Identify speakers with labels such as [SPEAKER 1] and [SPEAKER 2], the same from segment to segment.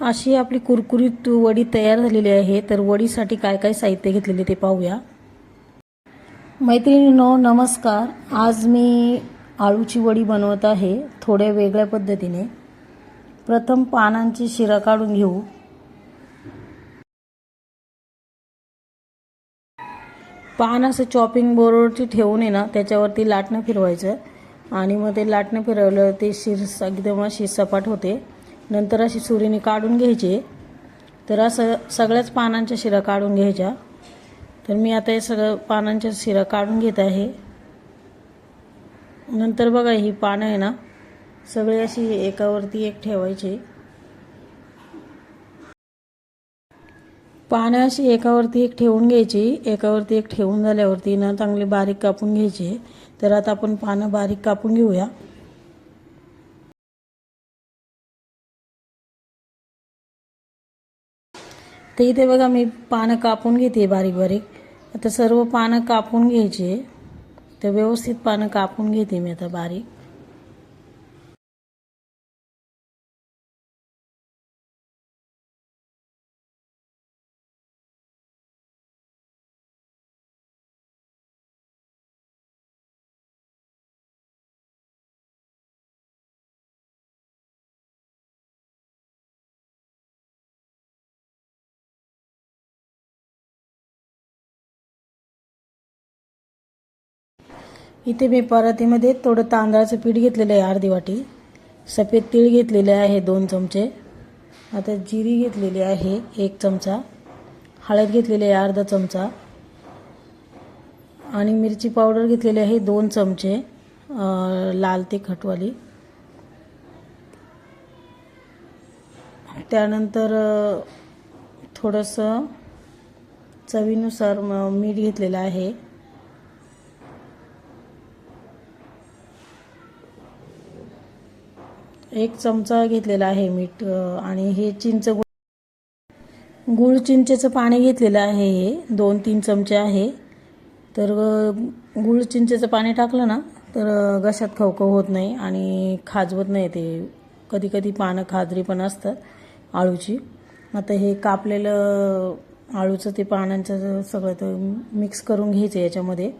[SPEAKER 1] अशी आपली कुरकुरीत वडी तयार झालेली आहे. तर वडीसाठी काय काय साहित्य घेतलेले ते पाहूया. मैत्रिणींनो नमस्कार. आज मी आळूची वडी बनवत आहे थोड्या वेगळ्या पद्धतीने. प्रथम पानांची शिरा काढून घेऊ. पान असं चॉपिंग बोर्डवरती ठेवून आहे ना त्याच्यावरती लाटणं फिरवायचं. आणि मग ते लाटणं फिरवलं ते शिर एकदम अशी सपाट होते. नंतर अशी सुरीने काढून घ्यायची. तर असं सगळ्याच पानांच्या शिरा काढून घ्यायच्या. तर मी आता हे सगळं पानांच्या शिरा काढून घेत आहे. नंतर बघा ही पानं आहे ना सगळी अशी एकावरती एक ठेवायची. पानं अशी एकावरती एक ठेवून घ्यायची. एकावरती एक ठेवून झाल्यावरती ना चांगली बारीक कापून घ्यायची. तर आता आपण पानं बारीक कापून घेऊया. तर इथे बघा मी पानं कापून घेते बारीक बारीक. आता सर्व पानं कापून घ्यायची तर व्यवस्थित पानं कापून घेते मी आता बारीक. इथे मी परातीमध्ये थोडं तांदळाचं पीठ घेतलेलं आहे अर्धी वाटी. सफेद तीळ घेतलेले आहे दोन चमचे. आता जिरी घेतलेली आहे एक चमचा. हळद घेतलेली आहे अर्धा चमचा. आणि मिरची पावडर घेतलेली आहे दोन चमचे. लाल लाल तिखटवाली त्यानंतर थोडंसं चवीनुसार मीठ घेतलेलं आहे. एक चमचा घेतलेला आहे मीठ आणि हे चिंच गुळ गुळ चिंचेचं पाणी घेतलेलं आहे हे. दोन तीन चमचे आहे. तर गुळ चिंचेचं पाणी टाकलं ना तर घशात खवखव होत नाही आणि खाजवत नाही ते. कधी कधी पानं खाजरी पण असतात आळूची. आता हे कापलेलं आळूचं ते पानांचं सगळं तर मिक्स करून घ्यायचं याच्यामध्ये.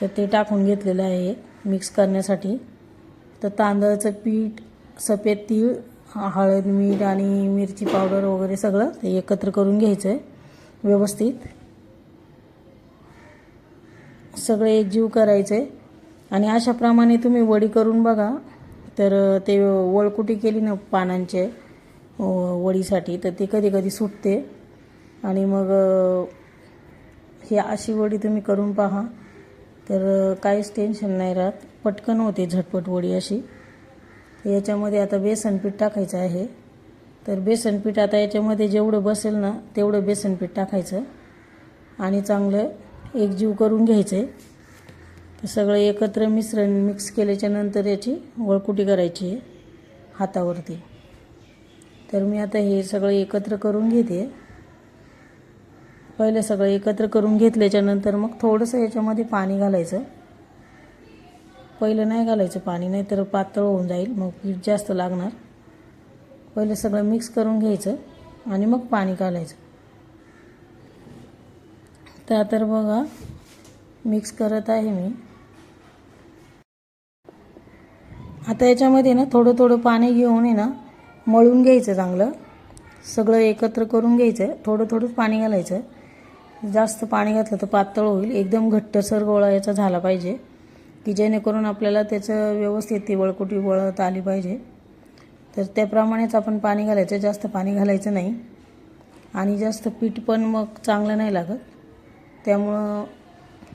[SPEAKER 1] तर ते टाकून घेतलेलं आहे मिक्स करण्यासाठी. तर तांदळाचं पीठ सफेद तीळ हळद मीठ आणि मिरची पावडर वगैरे सगळं ते एकत्र करून घ्यायचं आहे व्यवस्थित. सगळं एकजीव करायचं आहे आणि अशाप्रमाणे तुम्ही वडी करून बघा तर ते वळकुटी केली ना पानांचे वडीसाठी तर ते कधी कधी सुटते. आणि मग हे ही अशी वडी तुम्ही करून पहा. तर काहीच टेन्शन नाही राहत. पटकन होते झटपट वडी अशी. याच्यामध्ये आता बेसन पीठ टाकायचं आहे. तर बेसन पीठ आता याच्यामध्ये जेवढं बसेल ना तेवढं बेसन पीठ टाकायचं. आणि चांगलं एकजीव करून घ्यायचं आहे तर सगळं एकत्र मिश्रण मिक्स केल्याच्यानंतर याची वळकुटी करायची आहे हातावरती. तर मी आता हे सगळं एकत्र करून घेते. पहिले सगळं एकत्र करून घेतल्याच्यानंतर मग थोडंसं याच्यामध्ये पाणी घालायचं. पहिलं नाही घालायचं पाणी नाही तर पातळ होऊन जाईल मग पीठ जास्त लागणार. पहिलं सगळं मिक्स करून घ्यायचं आणि मग पाणी घालायचं. त्या तर बघा मिक्स करत आहे मी. आता याच्यामध्ये ना थोडं थोडं पाणी घेऊन आहे ना मळून घ्यायचं चांगलं. सगळं एकत्र करून घ्यायचं थोडं थोडंच पाणी घालायचं. जास्त पाणी घातलं तर पातळ होईल. एकदम घट्टसर गोळा याचा झाला पाहिजे. की जेणेकरून आपल्याला त्याचं व्यवस्थित ती वळकुटी वळत आली पाहिजे. तर त्याप्रमाणेच आपण पाणी घालायचं. जास्त पाणी घालायचं नाही. आणि जास्त पीठ पण मग चांगलं नाही लागत. त्यामुळं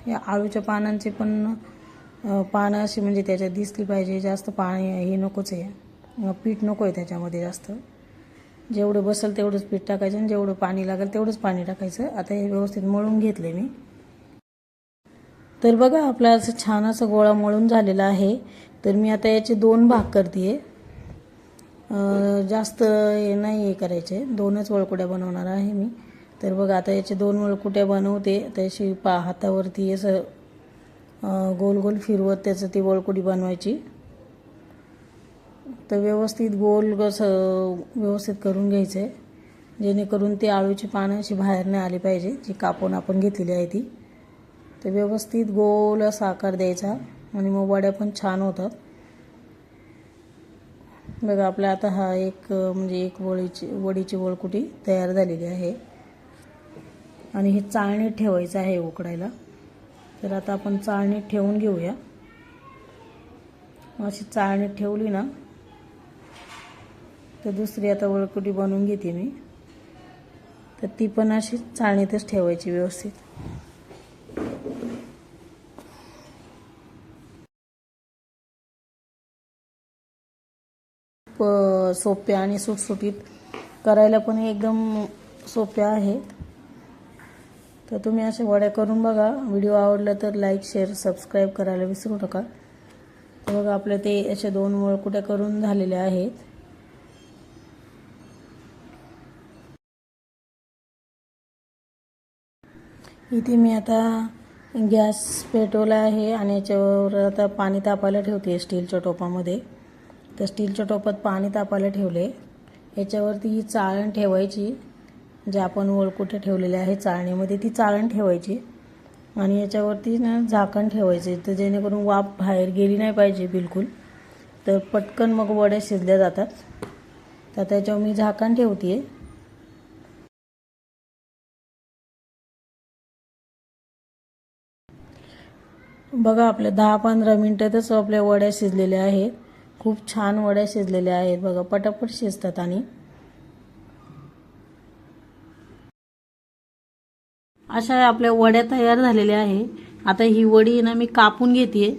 [SPEAKER 1] या आळूच्या पानांचे पण पानं अशी म्हणजे त्याच्यात दिसली पाहिजे. जास्त पाणी हे नकोच आहे. पीठ नको आहे त्याच्यामध्ये जास्त. जेवढं बसेल तेवढंच पीठ टाकायचं आणि जेवढं पाणी लागेल तेवढंच पाणी टाकायचं. आता हे व्यवस्थित मळून घेतले मी. तर बघा आपला असं छान असं गोळा मळून झालेला आहे. तर मी आता याचे दोन भाग करते जास्त हे नाही हे करायचे. दोनच वळकुट्या बनवणार आहे मी. तर बघा आता याचे दोन वळकुट्या बनवते. त्याशी पा हातावरती असं गोल गोल फिरवत त्याचं ती वळकुटी बनवायची. तर व्यवस्थित गोल कसं व्यवस्थित करून घ्यायचं आहे जेणेकरून ते आळूची पानं अशी बाहेर नाही आली पाहिजे जी कापून आपण घेतलेली आहे ती. तर व्यवस्थित गोल असा आकार द्यायचा. आणि मग वड्या पण छान होतात. बघा आपला आता हा एक म्हणजे एक वळीची वडीची वळकुटी तयार झालेली आहे. आणि हे चाळणीत ठेवायचं आहे उकडायला. तर आता आपण चाळणीत ठेवून घेऊया. अशी चाळणीत ठेवली ना तर दुसरी आता वळकुटी बनवून घेते मी. तर ती पण अशी चाळणीतच ठेवायची व्यवस्थित. प- सोप्या आणि सुटसुटीत करायला पण एकदम सोप्या आहे. तर तुम्ही अशा वड्या करून बघा. व्हिडिओ आवडला तर लाईक शेअर सबस्क्राईब करायला विसरू नका. तर बघा आपल्या ते अशा दोन वळकुट्या करून झालेल्या आहेत. इथे मी आता गॅस पेटवला आहे आणि याच्यावर आता पाणी तापायला ठेवते स्टीलच्या टोपामध्ये. तर स्टीलच्या टोपात पाणी तापायला ठेवले. याच्यावरती ही चाळण ठेवायची जे आपण वळकुटे ठेवलेले आहे चाळणीमध्ये ती चाळण ठेवायची. आणि याच्यावरती ना झाकण ठेवायचे तर जेणेकरून वाफ बाहेर गेली नाही पाहिजे बिलकुल. तर पटकन मग वड्या शिजल्या जातात. तर त्याच्यावर मी झाकण ठेवते बघा आपल्या दहा पंधरा मिनटातच आपल्या वड्या शिजलेल्या आहेत. खूप छान वड्या शिजलेल्या आहेत बघा पटापट शिजतात आणि. अशा आपल्या वड्या तयार झालेल्या आहे. आता ही वडी ना मी कापून घेते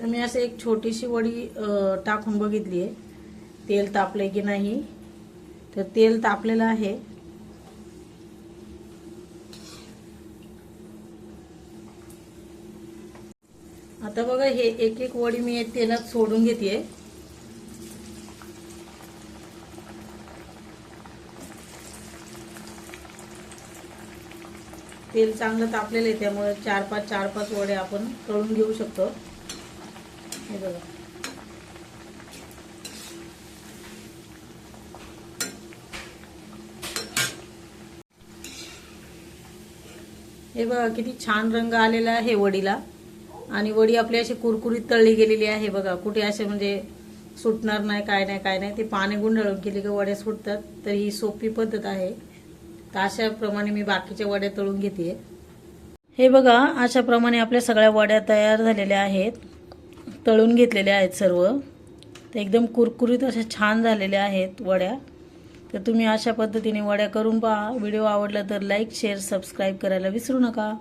[SPEAKER 1] तर मी असं एक छोटीशी वडी टाकून बघितली आहे. तेल तापले की नाही? तर तेल तापलेलं आहे. आता बघा हे एक एक वडी मी तेलात सोडून घेते तेल चांगलं तापलेलं आहे त्यामुळे चार पाच चार पाच वडे आपण तळून घेऊ शकतो. हे बघा. हे बघा किती छान रंग आलेला आहे वडीला. आणि वडी आपली अशी कुरकुरीत तळली गेलेली आहे बघा. कुठे असे म्हणजे सुटणार नाही काय नाही काय नाही. ते पाणी गुंडाळून गेले की वड्या सुटतात. तर ही सोपी पद्धत आहे. तर अशाप्रमाणे मी बाकीच्या वड्या तळून घेते हे बघा अशाप्रमाणे आपल्या सगळ्या वड्या तयार झालेल्या आहेत. तळून घेतलेल्या आहेत सर्व. तर एकदम कुरकुरीत अशा छान झालेल्या आहेत वड्या. तर तुम्ही अशा पद्धतीने वड्या करून पहा. व्हिडिओ आवडला तर लाईक शेअर सबस्क्राईब करायला विसरू नका.